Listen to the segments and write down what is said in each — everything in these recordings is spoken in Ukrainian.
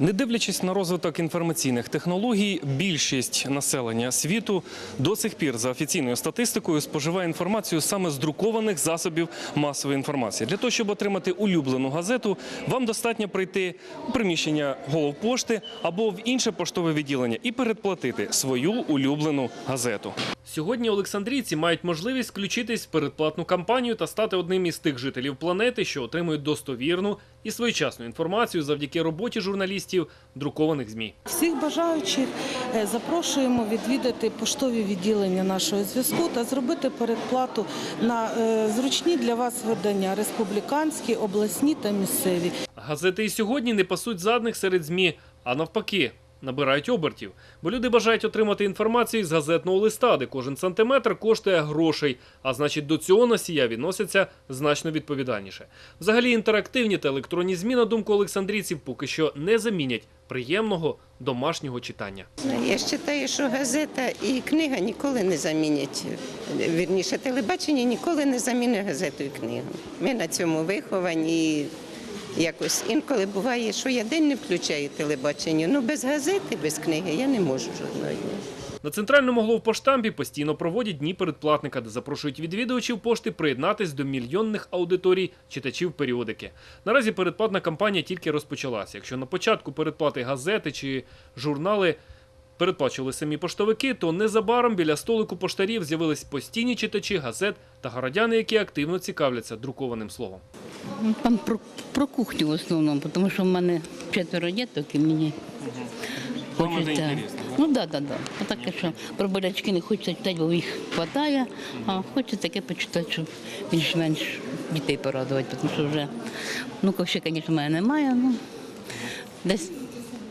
Не дивлячись на розвиток інформаційних технологій, більшість населення світу до сих пір за офіційною статистикою споживає інформацію саме з друкованих засобів масової інформації. Для того, щоб отримати улюблену газету, вам достатньо прийти у приміщення головпошти або в інше поштове відділення і передплатити свою улюблену газету. Сьогодні Олександрійці мають можливість включитись в передплатну кампанію та стати одним із тих жителів планети, що отримують достовірну і своєчасну інформацію завдяки роботі журналістів друкованих ЗМІ. Всіх бажаючих е, запрошуємо відвідати поштові відділення нашого зв'язку та зробити передплату на е, зручні для вас видання республіканські, обласні та місцеві. Газети і сьогодні не пасуть задних серед ЗМІ, а навпаки. Набирають обертів, бо люди бажають отримати інформацію з газетного листа, де кожен сантиметр коштує грошей, а значить до цього носія відносяться значно відповідальніше. Взагалі, інтерактивні та електронні ЗМІ, на думку олександрійців, поки що не замінять приємного домашнього читання. Я вважаю, що газета і книга ніколи не замінять. Вірніше, телебачення ніколи не замінить газету і книгу. Ми на цьому виховані. Якось інколи буває, що я день не включаю телебачення. Ну без газети, без книги я не можу жодної. На центральному головпоштампі постійно проводять дні передплатника, де запрошують відвідувачів пошти приєднатись до мільйонних аудиторій читачів періодики. Наразі передплатна кампанія тільки розпочалася. Якщо на початку передплати газети чи журнали передплачували самі поштовики, то незабаром біля столику поштарів з'явились постійні читачі газет та городяни, які активно цікавляться друкованим словом. Ну, Там про, про кухню в основному, тому що в мене четверо діток і мені хочеться. да? Ну так, так, так. Таке, що про болячки не хочеться читати, бо їх вистачає, а хочеться таке почитати, щоб більш-менш дітей порадувати, тому що вже внуків ще, звісно, мене немає, ну десь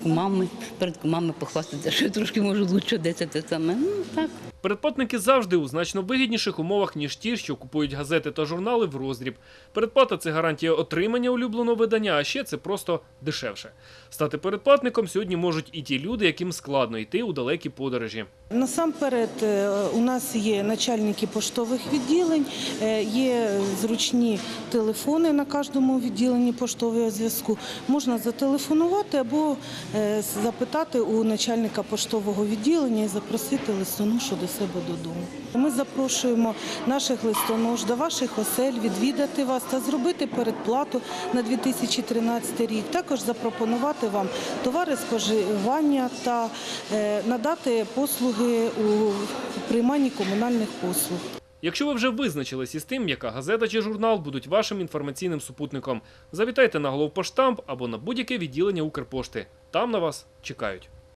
у мами, перед кумами похвастатися, що я трошки можу лучше десь те саме. Ну так. Передплатники завжди у значно вигідніших умовах, ніж ті, що купують газети та журнали в роздріб. Передплата це гарантія отримання улюбленого видання, а ще це просто дешевше. Стати передплатником сьогодні можуть і ті люди, яким складно йти у далекі подорожі. Насамперед, е, у нас є начальники поштових відділень, е, є зручні телефони на кожному відділенні поштового зв'язку. Можна зателефонувати або е, запитати у начальника поштового відділення і запросити листоношу до себе додому. Ми запрошуємо наших листонож до ваших осель відвідати вас та зробити передплату на 2013 рік. Також запропонувати вам товари споживання та е, надати послуги у прийманні комунальних послуг. Якщо ви вже визначились із тим, яка газета чи журнал будуть вашим інформаційним супутником, завітайте на головпоштамп або на будь-яке відділення Укрпошти. Там на вас чекають.